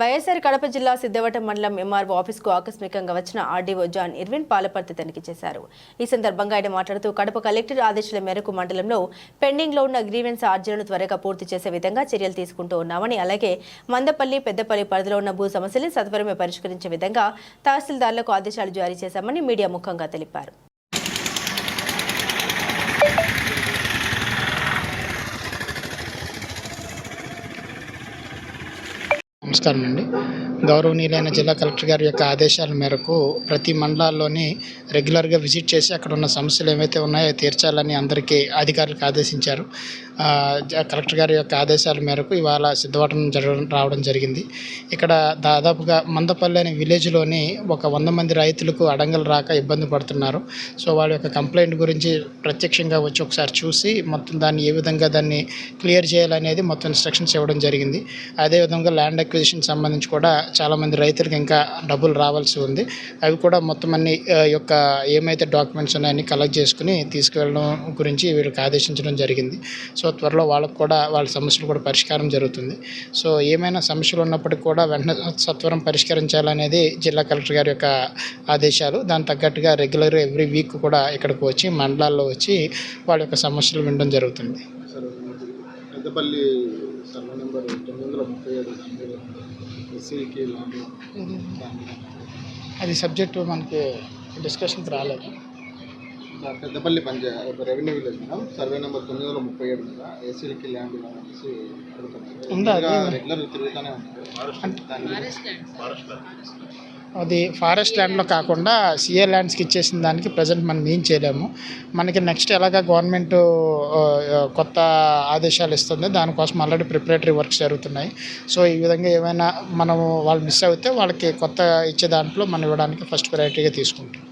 వైఎస్ఆర్ కడప జిల్లా సిద్ధవటం మండలం ఎంఆర్ఓ ఆఫీస్కు ఆకస్మికంగా వచ్చిన ఆర్డీఓ జాన్ ఇర్విన్ పాలపర్తి తనిఖీ చేశారు. ఈ సందర్భంగా ఆయన మాట్లాడుతూ కడప కలెక్టర్ ఆదేశాల మేరకు మండలంలో పెండింగ్లో ఉన్న గ్రీవెన్స్ ఆర్జీలను త్వరగా పూర్తి చేసే విధంగా చర్యలు తీసుకుంటూ ఉన్నామని అలాగే మందపల్లి పెద్దపల్లి పరిధిలో ఉన్న భూ సమస్యలను సత్వరమే పరిష్కరించే విధంగా తహసీల్దార్లకు ఆదేశాలు జారీ చేశామని మీడియా ముఖంగా తెలిపారు. నమస్కారం అండి. గౌరవనీయులైన జిల్లా కలెక్టర్ గారి యొక్క ఆదేశాల మేరకు ప్రతి మండలాల్లోని రెగ్యులర్గా విజిట్ చేసి అక్కడ ఉన్న సమస్యలు ఏవైతే ఉన్నాయో తీర్చాలని అందరికీ అధికారులకు ఆదేశించారు. కలెక్టర్ గారి యొక్క ఆదేశాల మేరకు ఇవాళ సిద్ధవటం జరగడం రావడం జరిగింది. ఇక్కడ దాదాపుగా మందపల్లి అనే విలేజ్లోని ఒక వంద మంది రైతులకు అడంగలు రాక ఇబ్బంది పడుతున్నారు. సో వాళ్ళ యొక్క కంప్లైంట్ గురించి ప్రత్యక్షంగా వచ్చి ఒకసారి చూసి మొత్తం దాన్ని ఏ విధంగా దాన్ని క్లియర్ చేయాలనేది మొత్తం ఇన్స్ట్రక్షన్స్ ఇవ్వడం జరిగింది. అదేవిధంగా ల్యాండ్ అక్విజిషన్ సంబంధించి కూడా చాలామంది రైతులకు ఇంకా డబ్బులు రావాల్సి ఉంది. అవి కూడా మొత్తం అన్ని యొక్క ఏమైతే డాక్యుమెంట్స్ ఉన్నాయని కలెక్ట్ చేసుకుని తీసుకువెళ్ళడం గురించి వీళ్ళకి ఆదేశించడం జరిగింది. సో త్వరలో వాళ్ళకు కూడా వాళ్ళ సమస్యలు కూడా పరిష్కారం జరుగుతుంది. సో ఏమైనా సమస్యలు ఉన్నప్పటికీ కూడా వెంటనే సత్వరం పరిష్కరించాలనేది జిల్లా కలెక్టర్ గారి యొక్క ఆదేశాలు. దాని తగ్గట్టుగా రెగ్యులర్ ఎవ్రీ వీక్ కూడా ఇక్కడికి వచ్చి మండలాల్లో వచ్చి వాళ్ళ యొక్క సమస్యలు వినడం జరుగుతుంది. సార్ పెద్దపల్లి సర్వే నెంబర్ తొమ్మిది వందల ముప్పై ఏడు ఎస్సీకి ల్యాండ్ అది సబ్జెక్టు మనకి డిస్కషన్కి రాలేదు. Sir Peddapalli panchayat revenue village madam. Survey number తొమ్మిది వందల ముప్పై ఏడు మీద ఎస్సీకి ల్యాండ్ అనేసి? అడుగుతున్నారు రెగ్యులర్ తిరుగుతూనే దాన్ని అది ఫారెస్ట్ ల్యాండ్లో కాకుండా సిఏ ల్యాండ్స్కి ఇచ్చేసిన దానికి ప్రజెంట్ మనం ఏం చేయలేము. మనకి నెక్స్ట్ ఎలాగ గవర్నమెంట్ కొత్త ఆదేశాలు ఇస్తుంది దానికోసం ఆల్రెడీ ప్రిపరేటరీ వర్క్స్ జరుగుతున్నాయి. సో ఈ విధంగా ఏమైనా మనము వాళ్ళు మిస్ అవుతే వాళ్ళకి కొత్త ఇచ్చే దాంట్లో మనం ఇవ్వడానికి ఫస్ట్ ప్రయారిటీగా తీసుకుంటాం.